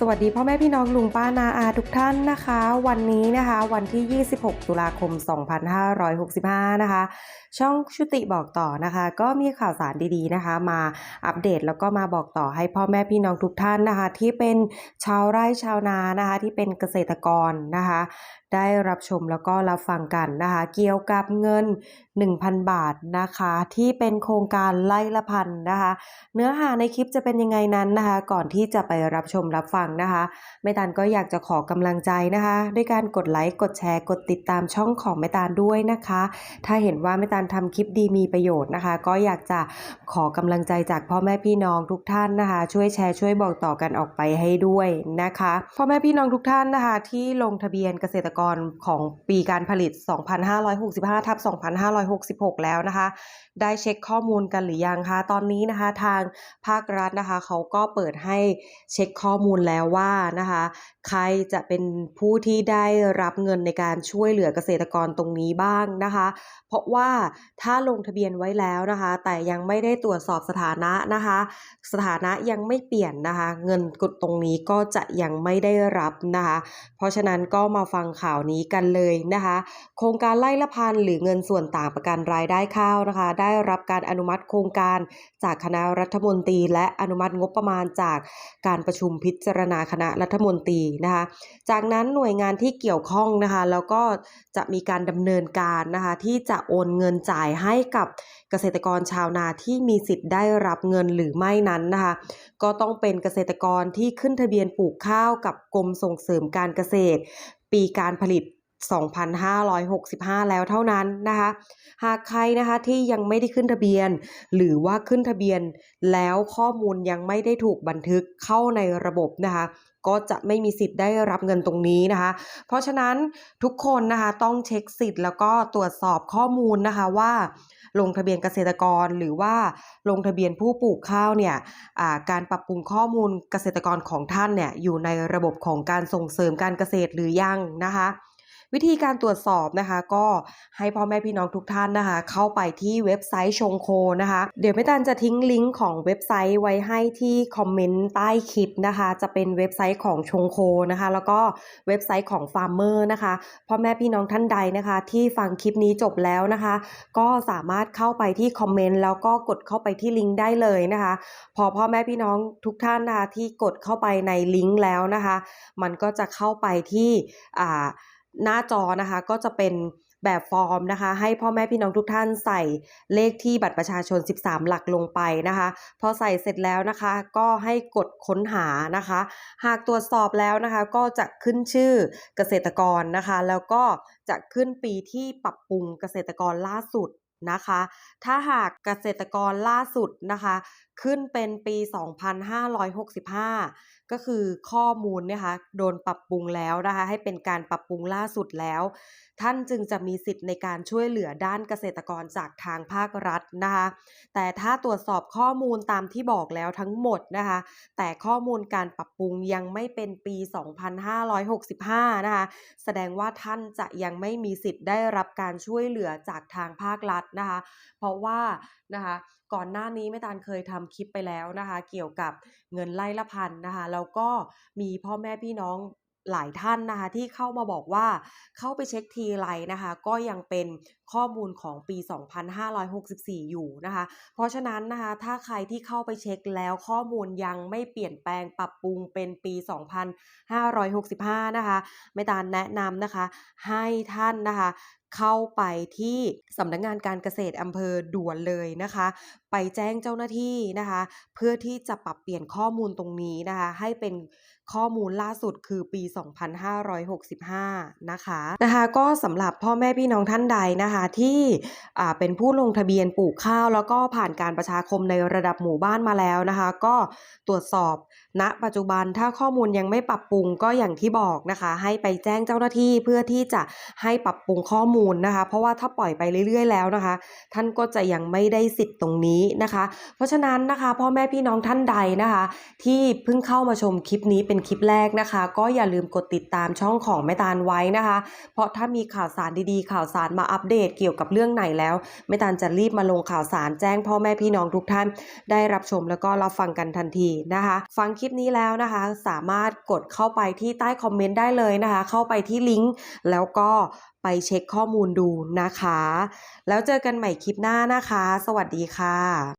สวัสดีพ่อแม่พี่น้องลุงป้านาอาทุกท่านนะคะ วันนี้นะคะวันที่ 26 ตุลาคม 2565 นะคะ ช่องชุติบอกต่อนะคะ ก็มีข่าวสารดีๆนะคะ มาอัปเดตแล้วก็มาบอกต่อให้พ่อแม่พี่น้องทุกท่านนะคะ ที่เป็นชาวไร่ชาวนานะคะ ที่เป็นเกษตรกรนะคะ ได้รับชมแล้วก็รับฟังกันนะคะ เกี่ยวกับเงิน 1,000 บาทนะคะ ที่เป็นโครงการไล่ละพันนะคะ เนื้อหาในคลิปจะเป็นยังไงนั้นนะคะ ก่อนที่จะไปรับชมรับฟังนะคะแม่ตาลก็อยากจะขอกำลังใจนะคะ ด้วยการกดไลค์กดแชร์กดติดตามช่องของแม่ตาลด้วยนะคะ ถ้าเห็นว่าแม่ตาลทำคลิปดีมีประโยชน์นะคะ ก็อยากจะขอกำลังใจจากพ่อแม่พี่น้องทุกท่านนะคะ ช่วยแชร์ช่วยบอกต่อกันออกไปให้ด้วยนะคะพ่อแม่พี่น้องทุกท่านนะคะ ที่ลงทะเบียนเกษตรกรของปีการผลิต 2565ทับ2566 แล้วนะคะ ได้เช็คข้อมูลกันหรือยังคะ ตอนนี้นะคะทางภาครัฐนะคะเขาก็เปิดให้เช็คข้อมูลแล้วว่านะคะ ใครจะเป็นผู้ที่ได้รับเงินในการช่วยเหลือเกษตรกรตรงนี้บ้างนะคะ เพราะว่าถ้าลงทะเบียนไว้แล้วนะคะ แต่ยังไม่ได้ตรวจสอบสถานะนะคะ สถานะยังไม่เปลี่ยนนะคะ เงินกดตรงนี้ก็จะยังไม่ได้รับนะคะ เพราะฉะนั้นก็มาฟังข่าวนี้กันเลยนะคะ โครงการไล่ละพันหรือเงินส่วนต่างประกันรายได้ข้าวนะคะ ได้รับการอนุมัติโครงการจากคณะรัฐมนตรี และอนุมัติงบประมาณจากการประชุมพิจารณาคณะรัฐมนตรีนะคะ จากนั้นหน่วยงานที่เกี่ยวข้องนะคะ แล้วก็จะมีการดำเนินการนะคะ ที่จะโอนเงินจ่ายให้กับเกษตรกรชาวนาที่มีสิทธิ์ได้รับเงินหรือไม่นั้นนะคะ ก็ต้องเป็นเกษตรกรที่ขึ้นทะเบียนปลูกข้าวกับกรมส่งเสริมการเกษตร ปีการผลิต 2,565 แล้วเท่านั้นนะคะ หากใครนะคะที่ยังไม่ได้ขึ้นทะเบียน หรือว่าขึ้นทะเบียนแล้วข้อมูลยังไม่ได้ถูกบันทึกเข้าในระบบนะคะ ก็จะไม่มีสิทธิ์ได้รับเงินตรงนี้นะคะ เพราะฉะนั้นทุกคนนะคะต้องเช็คสิทธิ์แล้วก็ตรวจสอบข้อมูลนะคะว่า ลงทะเบียนเกษตรกรหรือว่าลงทะเบียนผู้ปลูกข้าวเนี่ยการปรับปรุงข้อมูลเกษตรกรของท่านเนี่ยอยู่ในระบบของการส่งเสริมการเกษตรหรือยังนะคะ วิธีการตรวจสอบนะคะ ก็ให้พ่อแม่พี่น้องทุกท่านนะคะ เข้าไปที่เว็บไซต์ชงโคนะคะ เดี๋ยวแม่ตันจะทิ้งลิงก์ของเว็บไซต์ไว้ให้ที่คอมเมนต์ใต้คลิปนะคะ จะเป็นเว็บไซต์ของชงโคนะคะ แล้วก็เว็บไซต์ของฟาร์มเมอร์นะคะพ่อแม่พี่น้องท่านใดนะคะ ที่ฟังคลิปนี้จบแล้วนะคะ ก็สามารถเข้าไปที่คอมเมนต์แล้วก็กดเข้าไปที่ลิงก์ได้เลยนะคะ พอพ่อแม่พี่น้องทุกท่านนะคะที่กดเข้าไปในลิงก์แล้วนะคะ มันก็จะเข้าไปที่อ่า หน้าจอนะคะก็จะเป็นแบบฟอร์มนะคะ ให้พ่อแม่พี่น้องทุกท่านใส่เลขที่บัตรประชาชน 13 หลักลงไปนะคะพอใส่เสร็จแล้วนะคะ ก็ให้กดค้นหานะคะ หากตรวจสอบแล้วนะคะ ก็จะขึ้นชื่อเกษตรกรนะคะ แล้วก็จะขึ้นปีที่ปรับปรุงเกษตรกรล่าสุดนะคะ ถ้าหากเกษตรกรล่าสุดนะคะขึ้นเป็นปี 2565 ก็คือข้อมูลเนยคะโดนปรับปรุงแล้วนะคะให้เป็นการปรับปรุงล่าสุดแล้ว ท่านจึงจะมีสิทธิ์ในการช่วยเหลือด้านเกษตรกรจากทางภาครัฐนะคะแต่ถ้าตรวจสอบข้อมูลตามที่บอกแล้วทั้งหมดนะคะแต่ข้อมูลการปรับปรุงยังไม่เป็นปี 2565 นะคะแสดงว่าท่านจะยังไม่มีสิทธิ์ได้รับการช่วยเหลือจากทางภาครัฐนะคะเพราะว่านะคะ ก่อนหน้านี้แม่ตาลเคยทำคลิปไปแล้วนะคะ เกี่ยวกับเงินไล่ละพันนะคะแล้วก็มีพ่อแม่พี่น้องหลายท่านนะคะที่เข้ามาบอกว่าเข้าไปเช็คทีไรนะคะ ก็ยังเป็นข้อมูลของปี 2564 อยู่นะคะ เพราะฉะนั้นนะคะถ้าใครที่เข้าไปเช็คแล้วข้อมูลยังไม่เปลี่ยนแปลงปรับปรุงเป็นปี 2565 นะคะแม่ตาลแนะนำนะคะ ให้ท่านนะคะ เข้าไปที่สำนักงานการเกษตรอำเภอด่วนเลยนะคะ ไปแจ้งเจ้าหน้าที่นะคะ เพื่อที่จะปรับเปลี่ยนข้อมูลตรงนี้นะคะ ให้เป็นข้อมูลล่าสุดคือปี 2565 นะคะนะคะ ก็สำหรับพ่อแม่พี่น้องท่านใดนะคะ ที่เป็นผู้ลงทะเบียนปลูกข้าว แล้วก็ผ่านการประชาคมในระดับหมู่บ้านมาแล้วนะคะ ก็ตรวจสอบ ณปัจจุบันถ้าข้อมูลยังไม่ปรับปรุงก็อย่างที่บอกนะคะ ให้ไปแจ้งเจ้าหน้าที่เพื่อที่จะให้ปรับปรุงข้อมูลนะคะ เพราะว่าถ้าปล่อยไปเรื่อย ๆ แล้วนะคะ ท่านก็จะยังไม่ได้สิทธิ์ตรงนี้นะคะ เพราะฉะนั้นนะคะพ่อแม่พี่น้องท่านใดนะคะ ที่เพิ่งเข้ามาชมคลิปนี้เป็นคลิปแรกนะคะ ก็อย่าลืมกดติดตามช่องของแม่ตาลไว้นะคะ เพราะถ้ามีข่าวสารดีๆ ข่าวสารมาอัปเดตเกี่ยวกับเรื่องไหนแล้วแม่ตาลจะรีบมาลงข่าวสารแจ้งพ่อแม่พี่น้องทุกท่าน ได้รับชมแล้วก็รับฟังกันทันทีนะคะ ฟังคลิปลิปนี้แล้วนะคะ สามารถกดเข้าไปที่ใต้คอมเมนต์ได้เลยนะคะ เข้าไปที่ลิงก์แล้วก็ไปเช็คข้อมูลดูนะคะ แล้วเจอกันใหม่คลิปหน้านะคะ สวัสดีค่ะ